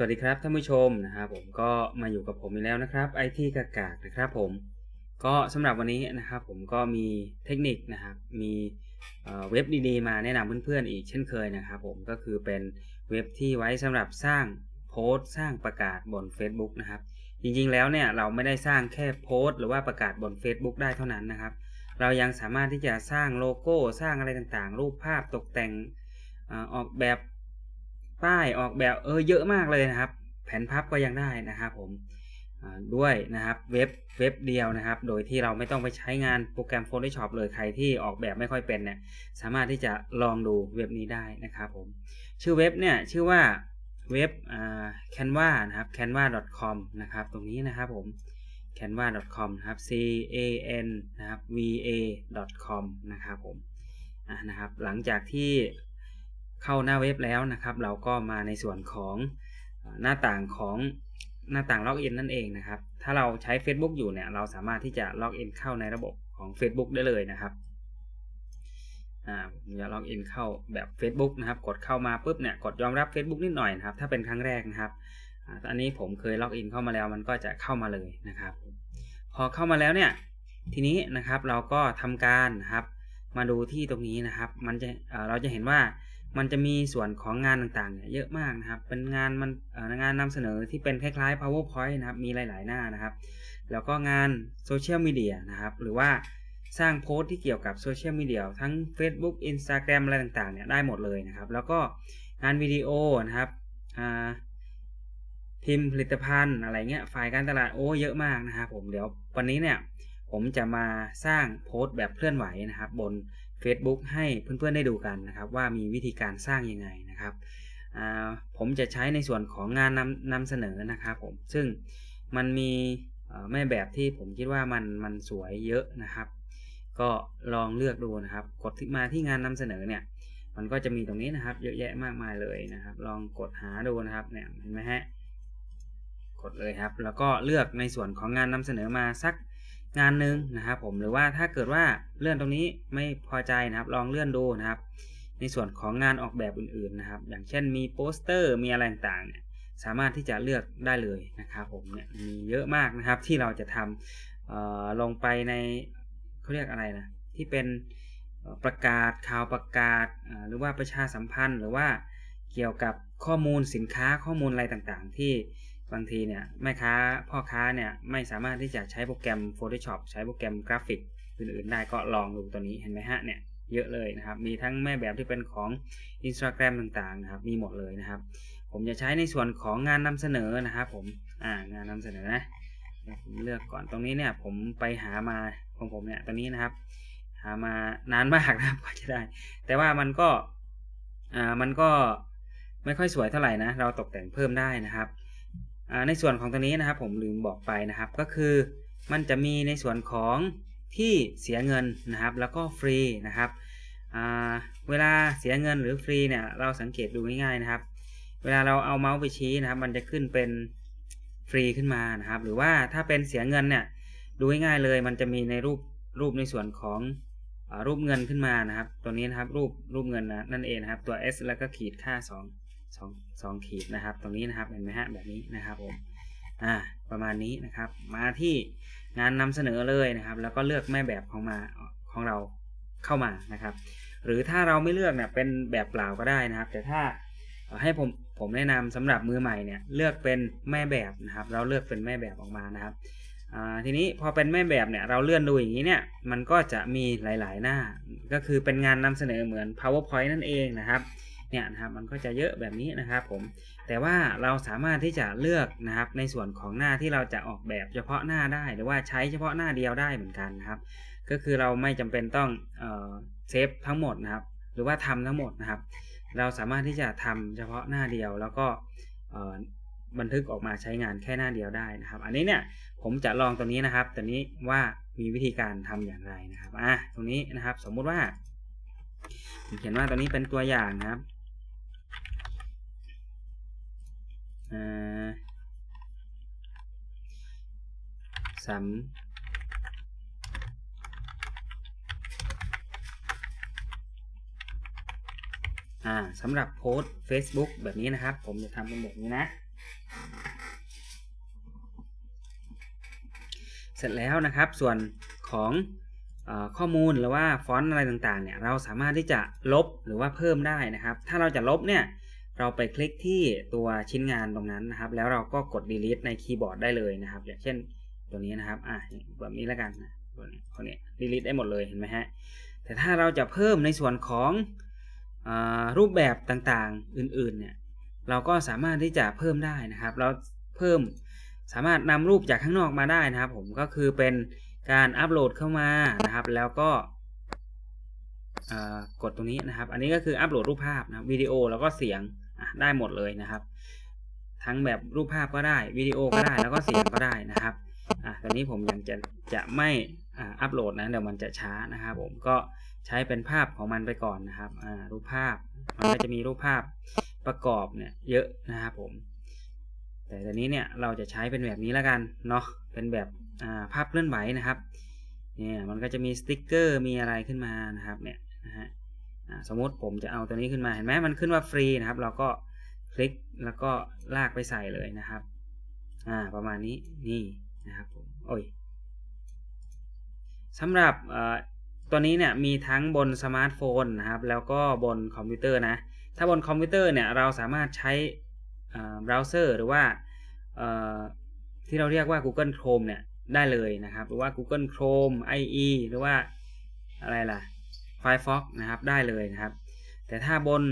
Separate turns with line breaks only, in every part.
สวัสดีครับท่านผู้ชมนะครับผมก็มาอยู่กับผมอีกแล้วนะครับไอทีกากากนะครับผมก็สำหรับวันนี้นะครับผมก็มีเทคนิคนะครับมีเว็บดีๆมาแนะนำเพื่อนๆอีกเช่นเคยนะครับผมก็คือเป็นเว็บที่ไว้สำหรับสร้างโพสต์สร้างประกาศบน Facebook นะครับจริงๆแล้วเนี่ยเราไม่ได้สร้างแค่โพสต์หรือว่าประกาศบน Facebook ได้เท่านั้นนะครับ เรายังสามารถที่จะสร้างโลโก้สร้างอะไรต่างๆ รูปภาพตกแต่งออกแบบ ป้ายออกแบบเออเยอะมากเลยนะครับ แผ่นพับก็ยังได้นะครับผมด้วยนะครับเว็บเว็บเดียวนะครับ โดยที่เราไม่ต้องไปใช้งานโปรแกรม Photoshop เลยใครที่ออกแบบไม่ค่อยเป็นเนี่ยสามารถที่จะลองดูเว็บนี้ได้นะครับผมชื่อเว็บเนี่ยชื่อว่าเว็บ canva นะครับ canva.com นะครับตรงนี้นะครับผม canva.com นะครับ c a n นะครับ v a com นะครับผมนะครับหลังจากที่ เข้าหน้าเว็บแล้วนะครับ เราก็มาในส่วนของหน้าต่างของหน้าต่างล็อกอินนั่นเองนะครับ ถ้าเราใช้ Facebook อยู่เนี่ย เราสามารถที่จะล็อกอินเข้าในระบบของ Facebook ได้เลยนะครับอ่าผมจะล็อกอินเข้าแบบ Facebook นะครับ กดเข้ามาปุ๊บเนี่ย กดยอมรับ Facebook นิดหน่อยนะครับ ถ้าเป็นครั้งแรกนะครับอันนี้ผมเคยล็อกอินเข้ามาแล้วมันก็จะเข้ามาเลยนะครับ พอเข้ามาแล้วเนี่ย ทีนี้นะครับเราก็ทำการนะครับ มาดูที่ตรงนี้นะครับ มันจะเราจะเห็นว่า มันจะมีส่วนของงานต่างๆเนี่ยเยอะมากนะครับ เป็นงานมันงานนำเสนอที่เป็นคล้ายๆ powerpoint นะครับ มีหลายๆหน้านะครับ แล้วก็งานโซเชียลมีเดียนะครับ หรือว่าสร้างโพสต์ที่เกี่ยวกับโซเชียลมีเดียทั้ง Facebook Instagram อะไรต่างๆเนี่ยได้หมดเลยนะครับ แล้วก็งานวิดีโอนะครับพิมพ์ผลิตภัณฑ์อะไรเงี้ยฝ่ายการตลาดโอ้เยอะมากนะครับผมเดี๋ยววันนี้เนี่ยผมจะมาสร้างโพสต์แบบเคลื่อนไหวนะครับ บน Facebook ให้เพื่อนๆได้ดูกันนะครับว่ามีวิธีการสร้างยังไงนะครับผมจะใช้ในส่วนของงานนำนำเสนอนะครับผมซึ่งมันมีแม่แบบที่ผมคิดว่ามันมันสวยเยอะนะครับ ก็ลองเลือกดูนะครับ กดมาที่งานนำเสนอเนี่ย มันก็จะมีตรงนี้นะครับ เยอะแยะมากมายเลยนะครับ ลองกดหาดูนะครับเนี่ยเห็นไหมฮะกดเลยครับ แล้วก็เลือกในส่วนของงานนำเสนอมาสัก งานหนึ่งนะครับ ผมหรือว่าถ้าเกิดว่าเลื่อนตรงนี้ไม่พอใจนะครับ ลองเลื่อนดูนะครับ ในส่วนของงานออกแบบอื่นๆนะครับ อย่างเช่นมีโปสเตอร์มีอะไรต่างๆเนี่ยสามารถที่จะเลือกได้เลยนะครับ ผมเนี่ยมีเยอะมากนะครับที่เราจะทำลงไปในเขาเรียกอะไรนะที่เป็นประกาศข่าวประกาศหรือว่าประชาสัมพันธ์ หรือว่าเกี่ยวกับข้อมูลสินค้าข้อมูลอะไรต่างๆ ที่ บางทีเนี่ยแม่ค้าพ่อค้าเนี่ยไม่สามารถที่จะใช้โปรแกรม Photoshop ใช้โปรแกรมกราฟิกอื่นๆได้ก็ลองดูตัวนี้เห็นไหมฮะเนี่ยเยอะเลยนะครับ มีทั้งแม่แบบที่เป็นของ Instagram ต่างๆนะครับ มีหมดเลยนะครับ ผมจะใช้ในส่วนของงานนำเสนอนะครับผมอ่างานนำเสนอนะเดี๋ยวผมเลือกก่อนตรงนี้เนี่ยผมไปหามาของผมเนี่ยตัวนี้นะครับ หามานานมากนะครับกว่าจะได้ แต่ว่ามันก็อ่ามันก็ไม่ค่อยสวยเท่าไหร่นะ เราตกแต่งเพิ่มได้นะครับ ในส่วนของตัวนี้นะครับผมลืมบอกไปนะครับก็คือมันจะมีในส่วนของที่เสียเงินนะครับ แล้วก็ฟรีนะครับเวลาเสียเงินหรือฟรีเนี่ยเราสังเกตดูง่ายๆนะครับ เวลาเราเอาเมาส์ไปชี้นะครับ มันจะขึ้นเป็นฟรีขึ้นมานะครับ หรือว่าถ้าเป็นเสียเงินเนี่ยดูง่ายๆเลย มันจะมีในรูปรูปในส่วนของอรูปเงินขึ้นมานะครับ ตัวนี้นะครับรูปรูปเงินนะนั่นเองนะครับ ตัว S แล้วก็ขีดค่า 2 สองสองขีดนะครับ ตรงนี้นะครับเห็นไหมฮะแบบนี้นะครับผมอ่าประมาณนี้นะครับ มาที่งานนำเสนอเลยนะครับ แล้วก็เลือกแม่แบบของมาของเราเข้ามานะครับ หรือถ้าเราไม่เลือกเนี่ยเป็นแบบเปล่าก็ได้นะครับ แต่ถ้าเอ่อให้ผมผมแนะนำสำหรับมือใหม่เนี่ยเลือกเป็นแม่แบบนะครับ เราเลือกเป็นแม่แบบออกมานะครับอ่าทีนี้พอเป็นแม่แบบเนี่ยเราเลื่อนดูอย่างนี้เนี่ยมันก็จะมีหลาย ๆ หน้า ก็คือเป็นงานนำเสนอเหมือน powerpoint นั่นเองนะครับ เนี่ยนะครับมันก็จะเยอะแบบนี้นะครับผมแต่ว่าเราสามารถที่จะเลือกนะครับในส่วนของหน้าที่เราจะออกแบบเฉพาะหน้าได้ หรือว่าใช้เฉพาะหน้าเดียวได้เหมือนกันนะครับก็คือเราไม่จำเป็นต้องเซฟทั้งหมดนะครับหรือว่าทำทั้งหมดนะครับ เราสามารถที่จะทำเฉพาะหน้าเดียวแล้วก็บันทึกออกมาใช้งานแค่หน้าเดียวได้นะครับ อันนี้เนี่ยผมจะลองตัวนี้นะครับตัวนี้ว่ามีวิธีการทำอย่างไรนะครับอะตรงนี้นะครับ สมมุติว่าผมเขียนว่าตัวนี้เป็นตัวอย่างนะครับ อ่า สำอ่าสำหรับโพสต์ Facebook แบบนี้นะครับ ผมจะทำเป็นแบบนี้นะ เสร็จแล้วนะครับส่วนของอข้อมูลหรือว่าฟอนต์อะไรต่างๆเนี่ยเราสามารถที่จะลบหรือว่าเพิ่มได้นะครับ ถ้าเราจะลบเนี่ย เราไปคลิกที่ตัวชิ้นงานตรงนั้นนะครับ แล้วเราก็กด delete ในคีย์บอร์ดได้เลยนะครับ อย่างเช่นตัวนี้นะครับ อะแบบนี้แล้วกันนะตัวนี้คนนี้ delete ได้หมดเลยเห็นไหมฮะ แต่ถ้าเราจะเพิ่มในส่วนของอรูปแบบต่างๆอื่นๆเนี่ย เราก็สามารถที่จะเพิ่มได้นะครับ เราเพิ่มสามารถนำรูปจากข้างนอกมาได้นะครับ ผมก็คือเป็นการอัปโหลดเข้ามานะครับ แล้วก็กดตรงนี้นะครับ อันนี้ก็คืออัปโหลดรูปภาพนะวิดีโอแล้วก็เสียง ได้หมดเลยนะครับ ทั้งแบบรูปภาพก็ได้วิดีโอก็ได้แล้วก็เสียงก็ได้นะครับอะตอนนี้ผมยังจะจะไม่อัปโหลดนะเดี๋ยวมันจะช้านะครับ ผมก็ใช้เป็นภาพของมันไปก่อนนะครับอ่ารูปภาพมันก็จะมีรูปภาพประกอบเนี่ยเยอะนะครับผม แต่ตอนนี้เนี่ยเราจะใช้เป็นแบบนี้แล้วกันเนาะเป็นแบบภาพเคลื่อนไหวนะครับเนี่ยมันก็จะมีสติ๊กเกอร์มีอะไรขึ้นมานะครับเนี่ย สมมติผมจะเอาตัวนี้ขึ้นมาเห็นไหมมันขึ้นว่าฟรีนะครับ เราก็คลิกแล้วก็ลากไปใส่เลยนะครับ อ่าประมาณนี้นี่นะครับผมโอ้ยสำหรับตัวนี้เนี่ยมีทั้งบนสมาร์ทโฟนนะครับ แล้วก็บนคอมพิวเตอร์นะ ถ้าบนคอมพิวเตอร์เนี่ยเราสามารถใช้เบราว์เซอร์หรือว่าที่เราเรียกว่า Google Chrome เนี่ยได้เลยนะครับ หรือว่า Google Chrome IE หรือว่าอะไรล่ะ Firefox นะครับได้เลยนะครับ แต่ถ้าบน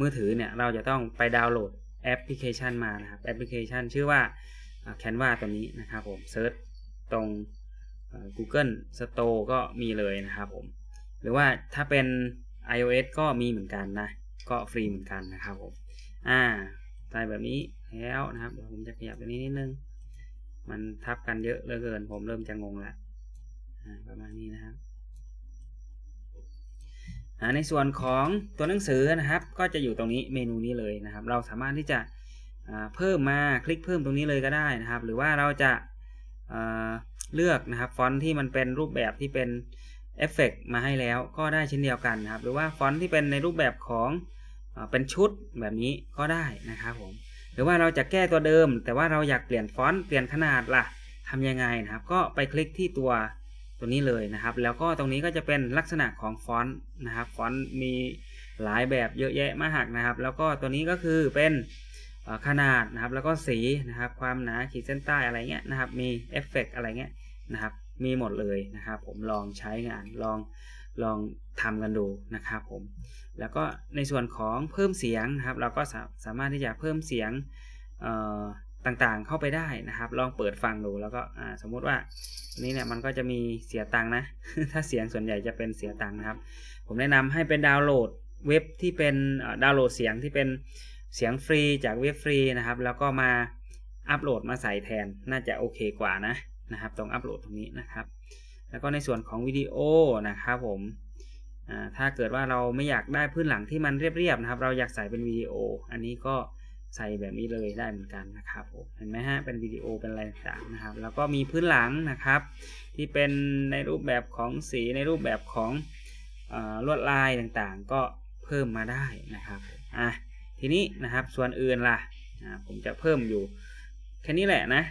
มือถือเนี่ยเราจะต้องไปดาวน์โหลดแอปพลิเคชันมานะครับ แอปพลิเคชันชื่อว่า Canva ตัวนี้นะครับผมเซิร์ชตรง Google Store ก็มีเลยนะครับผมหรือว่าถ้าเป็น iOS ก็มีเหมือนกันนะ ก็ฟรีเหมือนกันนะครับผมอ่าใส่แบบนี้แล้วนะครับเดี๋ยวผมจะขยับตัวนี้นิดนึง มันทับกันเยอะเหลือเกิน ผมเริ่มจะงงล้วประมาณนี้นะครับ ในส่วนของตัวหนังสือนะครับ ก็จะอยู่ตรงนี้เมนูนี้เลยนะครับ เราสามารถที่จะเพิ่มมาคลิกเพิ่มตรงนี้เลยก็ได้นะครับ หรือว่าเราจะเลือกนะครับฟอนต์ที่มันเป็นรูปแบบที่เป็นเอฟเฟกมาให้แล้วก็ได้เช่นเดียวกันนะครับ หรือว่าฟอนต์ที่เป็นในรูปแบบของเป็นชุดแบบนี้ก็ได้นะครับผมหรือว่าเราจะแก้ตัวเดิม แต่ว่าเราอยากเปลี่ยนฟอนต์เปลี่ยนขนาดล่ะทำยังไงนะครับ ก็ไปคลิกที่ตัว ตัวนี้เลยนะครับ แล้วก็ตรงนี้ก็จะเป็นลักษณะของฟอนต์นะครับ ฟอนต์มีหลายแบบเยอะแยะมากนะครับ แล้วก็ตัวนี้ก็คือเป็นขนาดนะครับ แล้วก็สีนะครับ ความหนาขีดเส้นใต้อะไรเงี้ยนะครับ มีเอฟเฟกอะไรเงี้ยนะครับ มีหมดเลยนะครับ ผมลองใช้งานลองลองทำกันดูนะครับผม แล้วก็ในส่วนของเพิ่มเสียงนะครับ เราก็สามารถที่จะเพิ่มเสียง ต่างๆเข้าไปได้นะครับ ลองเปิดฟังดูแล้วก็สมมุติว่านี้เนี่ยมันก็จะมีเสียตังนะ ถ้าเสียงส่วนใหญ่จะเป็นเสียตังนะครับ ผมแนะนำให้เป็นดาวน์โหลดเว็บที่เป็นดาวน์โหลดเสียงที่เป็นเสียงฟรีจากเว็บฟรีนะครับ แล้วก็มาอัปโหลดมาใส่แทนน่าจะโอเคกว่านะนะครับ ตรงอัปโหลดตรงนี้นะครับ แล้วก็ในส่วนของวิดีโอนะครับผมถ้าเกิดว่าเราไม่อยากได้พื้นหลังที่มันเรียบๆนะครับ เราอยากใส่เป็นวิดีโอ อันนี้ก็ ใส่แบบนี้เลยได้เหมือนกันนะครับเห็นไหมฮะเป็นวิดีโอเป็นอะไรต่างๆนะครับ แล้วก็มีพื้นหลังนะครับ ที่เป็นในรูปแบบของสีในรูปแบบของอลวดลายต่างๆ ก็เพิ่มมาได้นะครับอะทีนี้นะครับส่วนอื่นล่ะผมจะเพิ่มอยู่ แค่นี้แหละนะ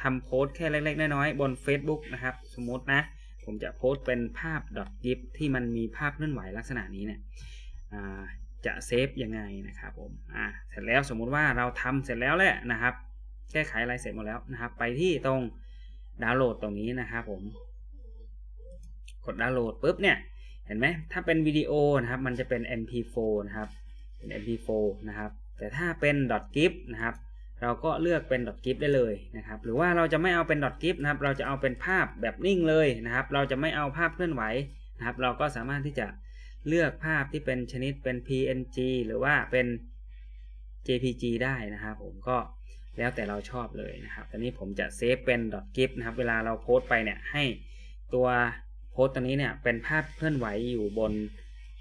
ทำโพสแค่เล็ก ๆ น้อยๆบน Facebook นะครับ สมมตินะ ผมจะโพสเป็นภาพ .gif ที่มันมีภาพเคลื่อนไหวลักษณะนี้เนี่ย จะเซฟยังไงนะครับผมอ่าเสร็จแล้วสมมุติว่าเราทำเสร็จแล้วแหละนะครับ แก้ไขอะไรเสร็จหมดแล้วนะครับ ไปที่ตรงดาวน์โหลดตรงนี้นะครับผม กดดาวน์โหลดปุ๊บเนี่ยเห็นไหมถ้าเป็นวิดีโอนะครับ มันจะเป็น mp4 นะครับเป็น mp4 นะครับ แต่ถ้าเป็น .gif นะครับ เราก็เลือกเป็น .gif ได้เลยนะครับ หรือว่าเราจะไม่เอาเป็น .gif นะครับ เราจะเอาเป็นภาพแบบนิ่งเลยนะครับ เราจะไม่เอาภาพเคลื่อนไหวนะครับ เราก็สามารถที่จะ เลือกภาพที่เป็นชนิดเป็น PNG หรือว่าเป็น JPG ได้นะครับผมก็แล้วแต่เราชอบเลยนะครับตอนนี้ผมจะเซฟเป็น .gif นะครับเวลาเราโพสต์ไปเนี่ยให้ตัวโพสต์ตัวนี้เนี่ยเป็นภาพเคลื่อนไหวอยู่บน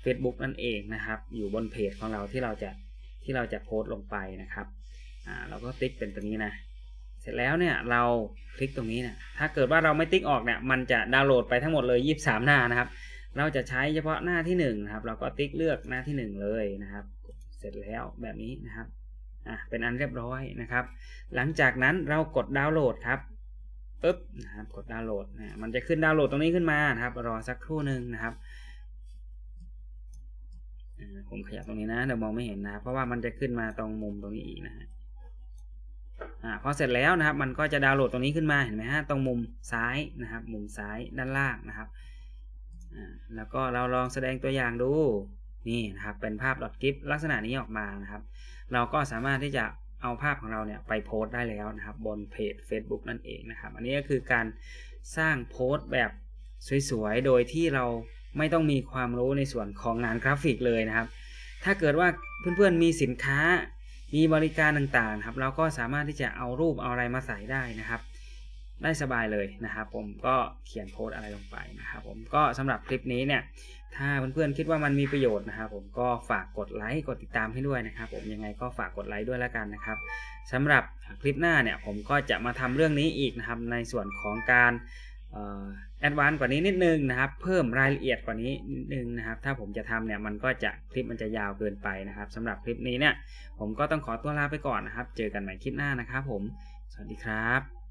Facebook นั่นเองนะครับ อยู่บนเพจของเราที่เราจะที่เราจะโพสต์ลงไปนะครับอ่าเราก็ติ๊กเป็นตัวนี้นะเสร็จแล้วเนี่ยเราคลิกตรงนี้เนี่ยถ้าเกิดว่าเราไม่ติ๊กออกเนี่ยมันจะดาวน์โหลดไปทั้งหมดเลย 23 หน้านะครับ เราจะใช้เฉพาะหน้าที่1นะครับ เราก็ติ๊กเลือกหน้าที่ 1 เลยนะครับ เสร็จแล้วแบบนี้นะครับอะเป็นอันเรียบร้อยนะครับ หลังจากนั้นเรากดดาวน์โหลดครับปึ๊บนะครับกดดาวน์โหลดนะมันจะขึ้นดาวน์โหลดตรงนี้ขึ้นมานะครับ รอสักครู่หนึ่งนะครับอ่าผมขยับตรงนี้นะเดี๋ยวมองไม่เห็นนะ เพราะว่ามันจะขึ้นมาตรงมุมตรงนี้อีกนะฮะอ่าพอเสร็จแล้วนะครับ มันก็จะดาวน์โหลดตรงนี้ขึ้นมาเห็นไหมฮะตรงมุมซ้ายนะครับ มุมซ้ายด้านล่างนะครับ แล้วก็เราลองแสดงตัวอย่างดูนี่นะครับเป็นภาพ .gif ลักษณะนี้ออกมานะครับ เราก็สามารถที่จะเอาภาพของเราเนี่ยไปโพสต์ได้แล้วนะครับ บนเพจ Facebook นั่นเองนะครับ อันนี้ก็คือการสร้างโพสต์แบบสวยๆ โดยที่เราไม่ต้องมีความรู้ในส่วนของงานกราฟิกเลยนะครับ ถ้าเกิดว่าเพื่อนๆมีสินค้ามีบริการต่างๆครับ เราก็สามารถที่จะเอารูปเอาอะไรมาใส่ได้นะครับ ได้สบายเลยนะครับผมก็เขียนโพสอะไรลงไปนะครับผมก็สำหรับคลิปนี้เนี่ยถ้าเพื่อนๆคิดว่ามันมีประโยชน์นะครับผมก็ฝากกดไลค์กดติดตามให้ด้วยนะครับ ผมยังไงก็ฝากกดไลค์ด้วยแล้วกันนะครับสำหรับคลิปหน้าเนี่ยผมก็จะมาทำเรื่องนี้อีกนะครับในส่วนของการแอดวานซ์กว่านี้นิดนึงนะครับ เพิ่มรายละเอียดกว่านี้นิดนึงนะครับ ถ้าผมจะทำเนี่ยมันก็จะคลิปมันจะยาวเกินไปนะครับสำหรับคลิปนี้เนี่ยผมก็ต้องขอตัวลาไปก่อนนะครับ เจอกันใหม่คลิปหน้านะครับผม สวัสดีครับ